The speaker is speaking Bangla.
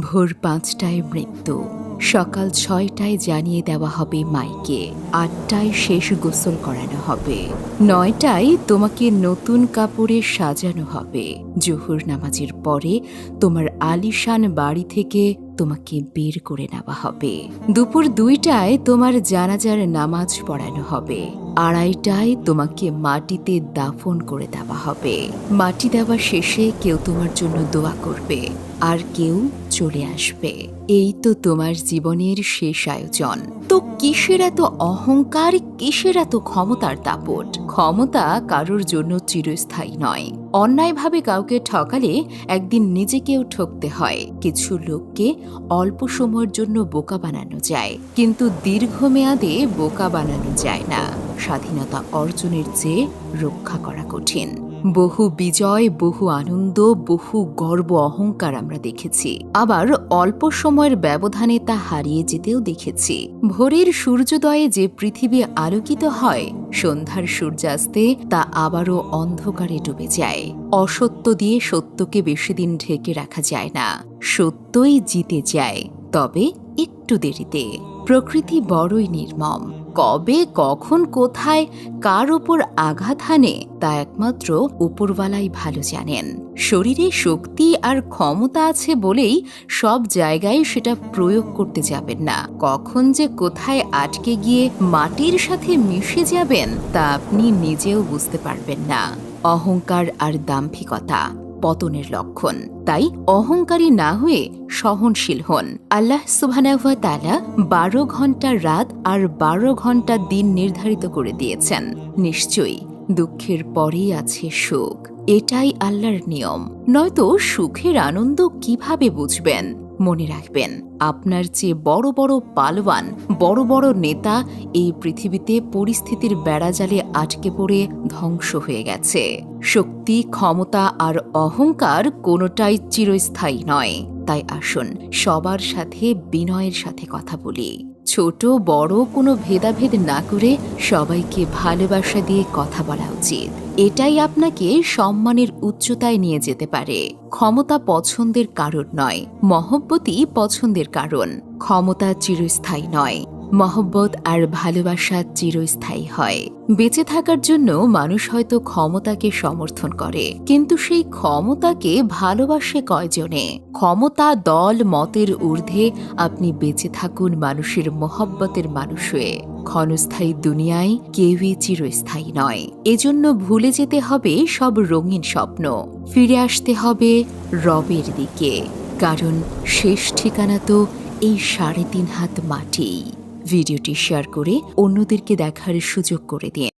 ভোর পাঁচটায় মৃত্যু। সকাল ছয়টায় জানিয়ে দেওয়া হবে মাইকে। আটটায় শেষ গোসল করানো হবে। নয়টায় তোমাকে নতুন কাপড়ে সাজানো হবে। জোহর নামাজের পরে তোমার আলিশান বাড়ি থেকে তোমাকে বের করে নেওয়া হবে। দুপুর দুইটায় তোমার জানাজার নামাজ পড়ানো হবে। আড়াইটায় তোমাকে মাটিতে দাফন করে দেওয়া হবে। মাটি দেওয়া শেষে কেউ তোমার জন্য দোয়া করবে, আর কেউ চলে আসবে। এই তো তোমার জীবনের শেষ আয়োজন। তো কিসের এত অহংকার, কিসের এত ক্ষমতার দাপট? ক্ষমতা কারোর জন্য চিরস্থায়ী নয়। অন্যায়ভাবে কাউকে ঠকালে একদিন নিজেকেও ঠকতে হয়। কিছু লোককে অল্প সময়ের জন্য বোকা বানানো যায়, কিন্তু দীর্ঘমেয়াদে বোকা বানানো যায় না। স্বাধীনতা অর্জনের চেয়ে রক্ষা করা কঠিন। বহু বিজয়, বহু আনন্দ, বহু গর্ব, অহংকার আমরা দেখেছি। আবার অল্প সময়ের ব্যবধানে তা হারিয়ে যেতেও দেখেছি। ভোরের সূর্যোদয়ে যে পৃথিবী আলোকিত হয়, সন্ধ্যার সূর্যাস্তে তা আবারও অন্ধকারে ডুবে যায়। অসত্য দিয়ে সত্যকে বেশি দিন ঢেকে রাখা যায় না। সত্যই জিতে যায়, তবে একটু দেরিতে। প্রকৃতি বড়ই নির্মম। কবে, কখন, কোথায়, কার ওপর আঘাত হানে তা একমাত্র উপরওয়ালাই ভালো জানেন। শরীরে শক্তি আর ক্ষমতা আছে বলেই সব জায়গায় সেটা প্রয়োগ করতে যাবেন না। কখন যে কোথায় আটকে গিয়ে মাটির সাথে মিশে যাবেন তা আপনি নিজেও বুঝতে পারবেন না। অহংকার আর দাম্ভিকতা। পতনের লক্ষণ। তাই অহংকারী না হয়ে সহনশীল হন। আল্লাহ সুবহানাহুয়া তালা বারো ঘণ্টা রাত আর বারো ঘণ্টা দিন নির্ধারিত করে দিয়েছেন। নিশ্চয়ই দুঃখের পরেই আছে সুখ। এটাই আল্লাহর নিয়ম। নয়তো সুখের আনন্দ কীভাবে বুঝবেন? মনে রাখবেন। আপনার চেয়ে বড় বড় পালওয়ান বড় বড় নেতা এই পৃথিবীতে পরিস্থিতির বেড়াজালে আটকে পড়ে ধ্বংস হয়ে গেছে। শক্তি, ক্ষমতা আর অহংকার কোনোটাই চিরস্থায়ী নয়। তাই আসুন সবার সাথে বিনয়ের সাথে কথা বলি। ছোট, বড় কোনো ভেদাভেদ না করে সবাইকে ভালোবাসা দিয়ে কথা বলা উচিত। এটাই আপনাকে সম্মানের উচ্চতায় নিয়ে যেতে পারে। ক্ষমতা পছন্দের কারণ নয়, মহব্বতই পছন্দের কারণ। ক্ষমতা চিরস্থায়ী নয়। মহব্বত আর ভালোবাসা চিরস্থায়ী হয়। বেঁচে থাকার জন্য মানুষ হয়তো ক্ষমতাকে সমর্থন করে, কিন্তু সেই ক্ষমতাকে ভালোবাসে কয়জনে? ক্ষমতা, দল, মতের ঊর্ধ্বে আপনি বেঁচে থাকুন মানুষের মহব্বতের মানুষ হয়ে। ক্ষণস্থায়ী দুনিয়ায় কেউই চিরস্থায়ী নয়। এজন্য ভুলে যেতে হবে সব রঙিন স্বপ্ন। ফিরে আসতে হবে রবের দিকে। কারণ শেষ ঠিকানা তো এই সাড়ে তিন হাত মাটি ভিডিওটি শেয়ার করে অন্যদেরকে দেখার সুযোগ করে দিন।